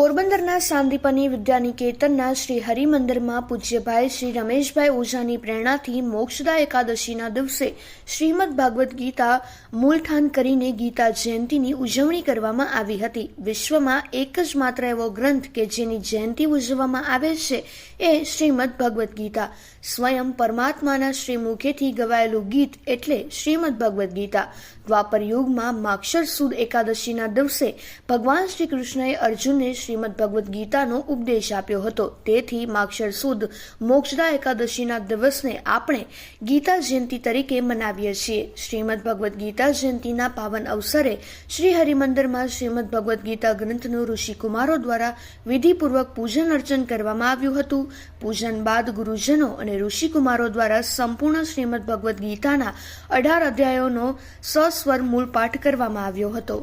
પોરબંદરના સાંદીપની વિદ્યાનિકેતનના શ્રી હરિમંદિરમાં પૂજ્યભાઈ શ્રી રમેશભાઈ ઓઝાની પ્રેરણાથી મોક્ષદા એકાદશીના દિવસે શ્રીમદ ભાગવત ગીતા મૂળઠાન કરીને ગીતા જયંતીની ઉજવણી કરવામાં આવી હતી. વિશ્વમાં એક જ માત્ર એવો ગ્રંથ કે જેની જયંતી ઉજવવામાં આવે છે એ શ્રીમદ ભગવદ્ ગીતા. સ્વયં પરમાત્માના શ્રી મુખેથી ગવાયેલું ગીત એટલે શ્રીમદ ભગવદ્ ગીતા. દ્વાપર યુગમાં માક્ષર સુદ એકાદશીના દિવસે ભગવાન શ્રી કૃષ્ણએ અર્જુનને શ્રીમદ ભગવદ્ ગીતાનો ઉપદેશ આપ્યો હતો. તેથી માક્ષર સુદ મોક્ષદા એકાદશીના દિવસને આપણે ગીતા જયંતિ તરીકે મનાવીએ છીએ. શ્રીમદ ભગવદ્ ગીતા જયંતિના પાવન અવસરે શ્રી હરિમંદિરમાં શ્રીમદ ભગવદ્ ગીતા ગ્રંથનું ઋષિકુમારો દ્વારા વિધિપૂર્વક પૂજન અર્ચન કરવામાં આવ્યું હતું. પૂજન બાદ ગુરુજનો અને ઋષિકુમારો દ્વારા સંપૂર્ણ શ્રીમદ ભગવદ્ ગીતાના અઢાર અધ્યાયોનો સસ્વર મૂળ પાઠ કરવામાં આવ્યો હતો.